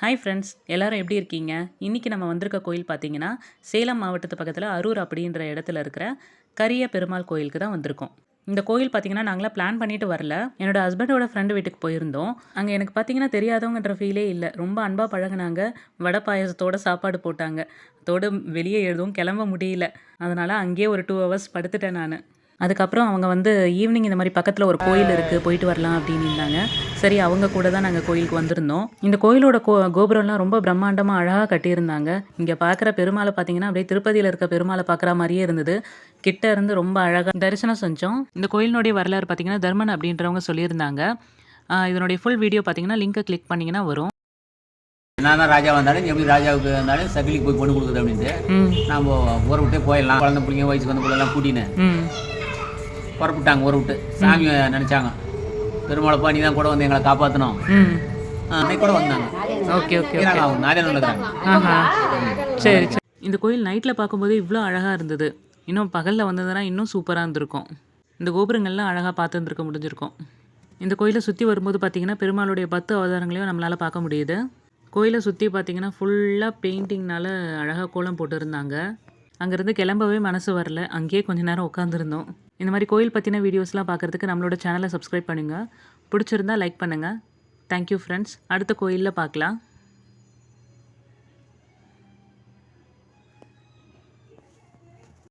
Hi friends எல்லோரும் எப்படி இருக்கீங்க? இன்றைக்கி நம்ம வந்திருக்க கோயில் பார்த்தீங்கன்னா சேலம் மாவட்டத்து பக்கத்தில் அரூர் அப்படின்ற இடத்துல இருக்கிற கரிய பெருமாள் கோயிலுக்கு தான் வந்திருக்கோம். இந்த கோயில் பார்த்தீங்கன்னா நாங்களாம் பிளான் பண்ணிட்டு வரல. என்னோட ஹஸ்பண்டோட ஃப்ரெண்டு வீட்டுக்கு போயிருந்தோம். அங்கே எனக்கு பார்த்தீங்கன்னா தெரியாதவங்கன்ற ஃபீலே இல்லை. ரொம்ப அன்பாக பழகுனாங்க. வடை பாயசத்தோட சாப்பாடு போட்டாங்க. அதோடு வெளியே எழுதும் கிளம்ப முடியல. அதனால் அங்கேயே ஒரு டூ ஹவர்ஸ் படுத்துட்டேன் நான். அதுக்கப்புறம் அவங்க வந்து ஈவினிங் இந்த மாதிரி பக்கத்தில் ஒரு கோயில் இருக்குது போயிட்டு வரலாம் அப்படின்னு இருந்தாங்க. சரி அவங்க கூட தான் நாங்கள் கோயிலுக்கு வந்திருந்தோம். இந்த கோயிலோட கோ கோபுரம்லாம் ரொம்ப பிரம்மாண்டமாக அழகாக கட்டியிருந்தாங்க. இங்கே பார்க்குற பெருமாளை பார்த்தீங்கன்னா அப்படியே திருப்பதியில் இருக்க பெருமாளை பார்க்குற மாதிரியே இருந்தது. கிட்ட இருந்து ரொம்ப அழகாக தரிசனம் செஞ்சோம். இந்த கோயிலினுடைய வரலாறு பார்த்தீங்கன்னா தர்மன் அப்படின்றவங்க சொல்லியிருந்தாங்க. இதனுடைய ஃபுல் வீடியோ பார்த்தீங்கன்னா லிங்கை கிளிக் பண்ணிங்கன்னா வரும். நான் தான் ராஜா வந்தாலும் எப்படி ராஜாவுக்கு வந்தாலும் சகிலிக்கு போய் பொண்ணு கொடுக்குது அப்படின்ட்டு. நம்ம ஊரை விட்டே போயிடலாம். குழந்தை பிள்ளைங்க வயசுக்கு வந்து பிள்ளைலாம் கூட்டின்னு. புறப்பட்டாங்க ஊரை விட்டு. சாமி நினச்சாங்க. பெருமாளப்பா நீ தான் கூட வந்து எங்களை காப்பாற்றணும் ம். அன்னைக்கு கூட வந்தாங்க. ஓகே ஓகே சரி சரி. இந்த கோயில் நைட்டில் பார்க்கும்போது இவ்வளோ அழகாக இருந்தது. இன்னும் பகலில் வந்ததுன்னா இன்னும் சூப்பராக இருந்திருக்கும். இந்த கோபுரங்கள்லாம் அழகாக பார்த்து இருந்திருக்க முடிஞ்சிருக்கும். இந்த கோயிலை சுற்றி வரும்போது பார்த்தீங்கன்னா பெருமாளுடைய பத்து அவதாரங்களையும் நம்மளால் பார்க்க முடியுது. கோயிலை சுற்றி பார்த்தீங்கன்னா ஃபுல்லாக பெயிண்டிங்னால அழகாக கோலம் போட்டிருந்தாங்க. அங்கேருந்து கிளம்பவே மனசு வரல. அங்கேயே கொஞ்ச நேரம் உட்காந்துருந்தோம் இந்த மாதிரி கோயில் பற்றின வீடியோஸ்லாம் பார்க்குறதுக்கு நம்மளோட சேனலை சப்ஸ்கிரைப் பண்ணுங்கள் பிடிச்சிருந்தா லைக் பண்ணுங்கள் தேங்க்யூ ஃப்ரெண்ட்ஸ் அடுத்த கோயிலில் பார்க்கலாம்.